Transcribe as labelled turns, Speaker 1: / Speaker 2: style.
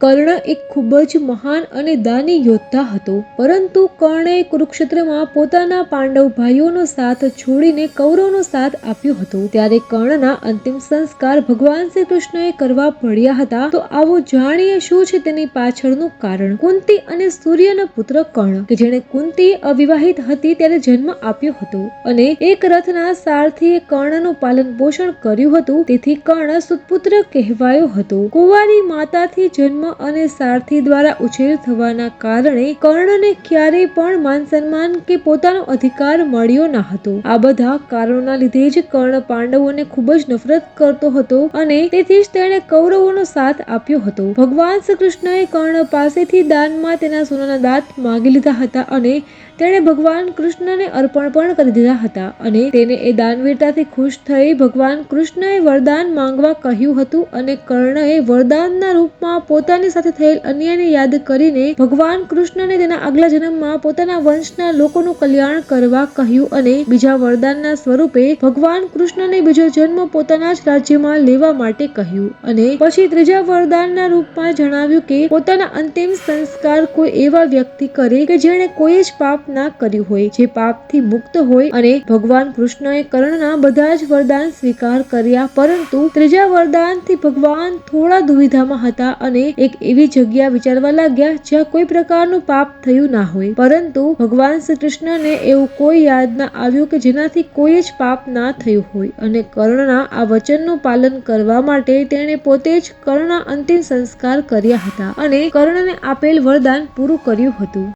Speaker 1: કર્ણ એક ખૂબ જ મહાન અને દાની યોદ્ધા હતો, પરંતુ કર્ણે કુરુક્ષેત્રમાં પોતાના પાંડવ ભાઈઓનો સાથ છોડીને કૌરવનો સાથ આપ્યો હતો. ત્યારે કર્ણના અંતિમ સંસ્કાર ભગવાન શ્રી કૃષ્ણએ કરવા પડ્યા હતા, તો આવો જાણીએ શું છે તેની પાછળનું કારણ? કુંતી અને સૂર્યનો પુત્ર કર્ણ, કે જેણે કુંતી અવિવાહિત હતી ત્યારે જન્મ આપ્યો હતો અને એક રથના સારથીએ કર્ણનું પાલન પોષણ કર્યું હતું, તેથી કર્ણ સુતપુત્ર કહેવાયો હતો. કુંવારી માતાથી જન્મ અને સારથી દ્વારા ઉછેર થવાના કારણે કર્ણને ક્યારેય પણ માન સન્માન કે પોતાનો અધિકાર મળ્યો ન હતો. આ બધા કારણોના લીધે જ કર્ણ પાંડવોને ખૂબ જ નફરત કરતો હતો અને તેથી જ તેણે કૌરવોનો સાથ આપ્યો હતો. ભગવાન શ્રી કૃષ્ણએ કર્ણ પાસેથી દાનમાં તેના સોનાના દાંત માગી લીધા હતા અને તેણે ભગવાન કૃષ્ણને અર્પણ પણ કરી દીધા હતા અને તેને એ દાનવીરતાથી ખુશ થઈ ભગવાન કૃષ્ણએ વરદાન માંગવા કહ્યું હતું અને કર્ણએ વરદાનના રૂપમાં પોતાની સાથે થયેલ અન્યાયને યાદ કરીને ભગવાન કૃષ્ણને તેના આગલા જન્મમાં પોતાના વંશના લોકોનું કલ્યાણ કરવા કહ્યું અને બીજા વરદાનના સ્વરૂપે ભગવાન કૃષ્ણને બીજો જન્મ પોતાના જ રાજ્યમાં લેવા માટે કહ્યું. અને પછી ત્રીજા વરદાનના રૂપમાં જણાવ્યું કે પોતાના અંતિમ સંસ્કાર કોઈ એવા વ્યક્તિ કરે કે જેણે કોઈ જ પાપ ના કર્યું હોય, જે પાપથી મુક્ત હોય અને ભગવાન કૃષ્ણએ કર્ણના બધા જ વરદાન સ્વીકાર કર્યા. પરંતુ ત્રીજા વરદાનથી ભગવાન થોડા દુવિધામાં હતા અને એક એવી જગ્યા વિચારવા લાગ્યા જ્યાં કોઈ પ્રકારનું પાપ થયું ના હોય. પરંતુ ભગવાન શ્રી કૃષ્ણને એવું કોઈ યાદ ના આવ્યું કે જેનાથી કોઈ જ પાપ ના થયું હોય. અને કર્ણના આ વચનનું પાલન કરવા માટે તેણે પોતે જ કર્ણના અંતિમ સંસ્કાર કર્યા હતા. અને કર્ણને આપેલ વરદાન પૂરું કર્યું હતું.